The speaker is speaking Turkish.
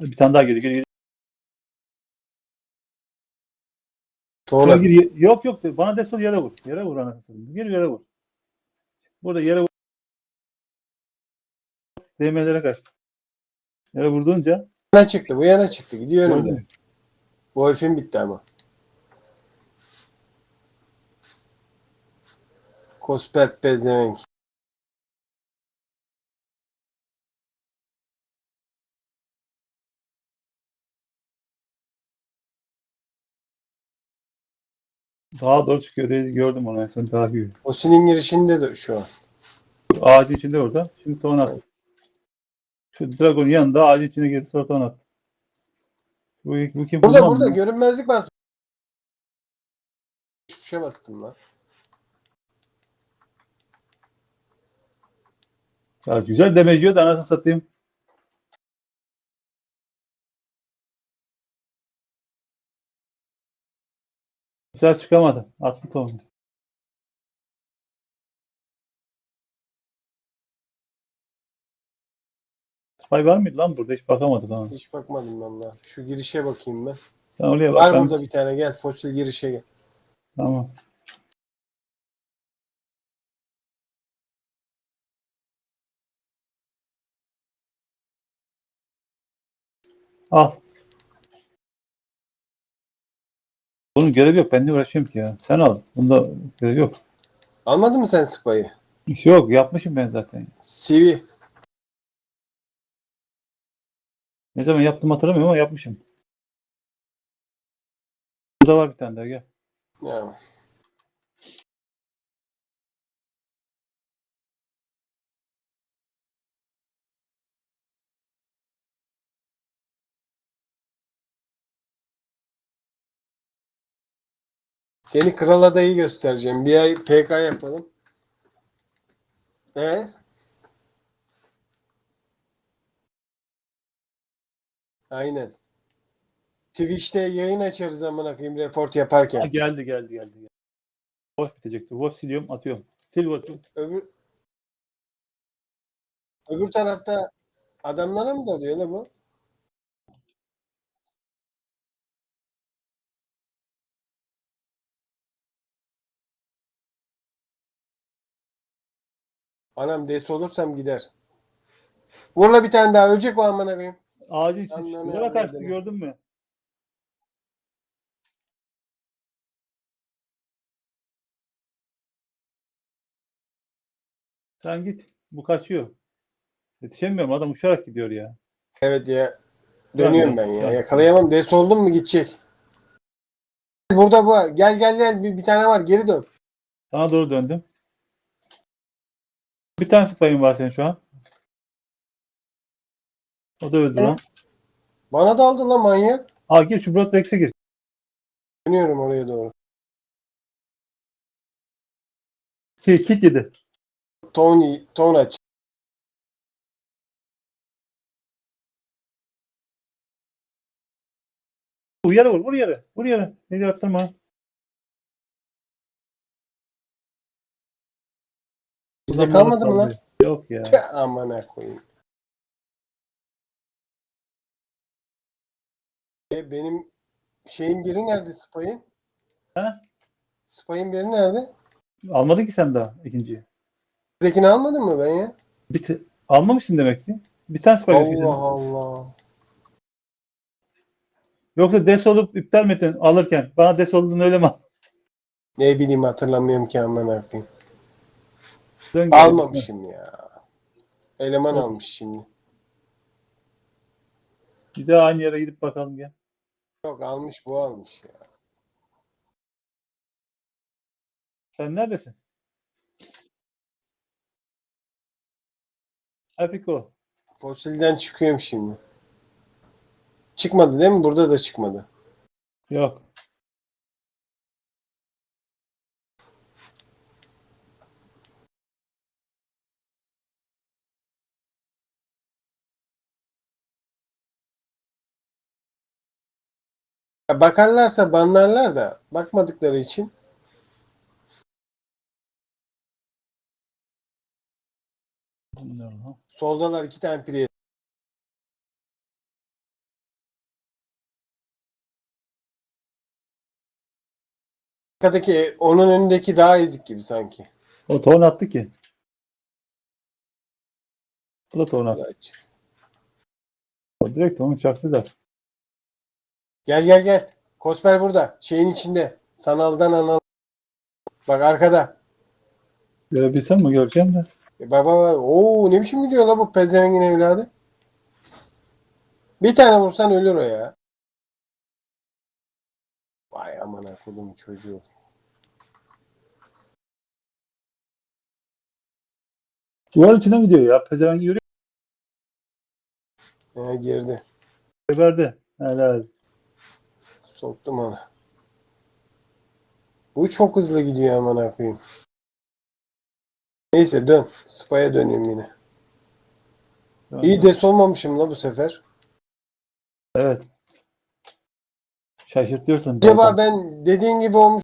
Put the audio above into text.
Bir tane daha geliyor. geliyor. Sonra gir- Yok yok. Bana desol yere vur. Yere vur anasını satayım. Gir yere vur. Burada yere vur. DM'lere kaç. Yere vurduğunca yana çıktı. Bu yana çıktı. Gidiyor Gördün önümde. mü? Wolf'in bitti ama. Kosper pezevenk. Daha doğru çıkıyor. diye Gördüm onu en son daha büyük. Osin'in girişinde de şu an. Ağacın içinde orada. Şimdi ton at. Şu dragonun yanında ağacın içine girdi sonra ton at. Bu, bu kim? Burada Bulmam burada mı? görünmezlik bas. Şu tuşa bastım lan. Ya güzel demeciyor da anasını satayım. Güzel çıkamadı. Attı tonu. Spy var mıydı lan burada? Hiç bakamadık ha. Hiç bakmadım ben daha. Şu girişe bakayım ben. Sen oraya bak. Var ben- burada bir tane gel. Fosil girişe gel. Tamam. Al. Bunun görevi yok. Ben ne uğraşıyorum ki ya? Sen al. Bunda görev yok. Almadın mı sen spayı? İş yok. Yapmışım ben zaten. CV. Ne zaman yaptım hatırlamıyorum ama yapmışım. Burada var bir tane daha gel. Ya. Seni kral adayı göstereceğim. Bir ay PK yapalım. E? Aynen. Twitch'te yayın açarız amına koyayım report Ha, yaparken. geldi geldi geldi. geldi. Boş bitecekti. Boş siliyorum atıyorum. Sil boş. Öbür Öbür tarafta adamlara mı dalıyor la bu? Anam des olursam gider. Vurla bir tane daha ölecek o amına koyayım. Ağacın içi. Anlamı Duvara kaçtı gördün mü? Sen git. Bu kaçıyor. Yetişemiyorum. Adam uçarak gidiyor ya. Evet ya. Dönüyorum ben ya. Yakalayamam. Des oldum mu gidecek. Burada bu var. Gel gel gel. Bir, bir tane var. Geri dön. Sana doğru döndüm. Bir tane spayın var senin şu an. O da öldü Hı. lan. Bana daldı lan manyak. Aa gir şu Broadback'e gir. Dönüyorum oraya doğru. Kit, kit yedi. Tony, ton aç. Vur yere vur. Vur yere. Vur yere. Ne yaptırma. Bize kalmadı mı lan? Yok ya. Tüh, Amına koyayım. E, benim şeyin biri nerede Spy'ın? Ha? Spy'ın biri nerede? Almadın ki sen daha ikinciyi. Birdekini almadın mı ben ya? Bir te- almamışsın demek ki. Bir tane spy. Allah Allah. Yoksa des olup iptal mi ettin alırken? Bana des olduğunu öyle mi Ne bileyim hatırlamıyorum ki amına koyayım. Dön gel. Almamışım ya. Eleman Yok. almış şimdi. Bir daha aynı yere gidip bakalım gel. Yok almış bu almış ya. Sen neredesin? Afiko. Fosilden çıkıyorum şimdi. Çıkmadı değil mi? Burada da çıkmadı. Yok. Bakarlarsa banlarlar da bakmadıkları için soldalar iki tane priye arkadaki onun önündeki daha ezik gibi sanki. O ton attı ki. Bu da ton attı. O direkt onu çaktı da. Gel gel gel. Kosper burada. Şeyin içinde. Sanaldan anal. Bak arkada. Görebilsem mi göreceğim de. E baba baba. Oo ne biçim gidiyor la bu pezevengin evladı. Bir tane vursan ölür o ya. Vay aman akıllım çocuğu. Duvar içinden gidiyor ya. Pezevenk yürüyor. He, girdi. Verdi. Helal. Soktum onu. Bu çok hızlı gidiyor aman akıyım. Neyse dön. Spa'ya döneyim yine. İyi de olmamışım la bu sefer. Evet. Şaşırtıyorsun. Acaba zaten. ben dediğin gibi olmuş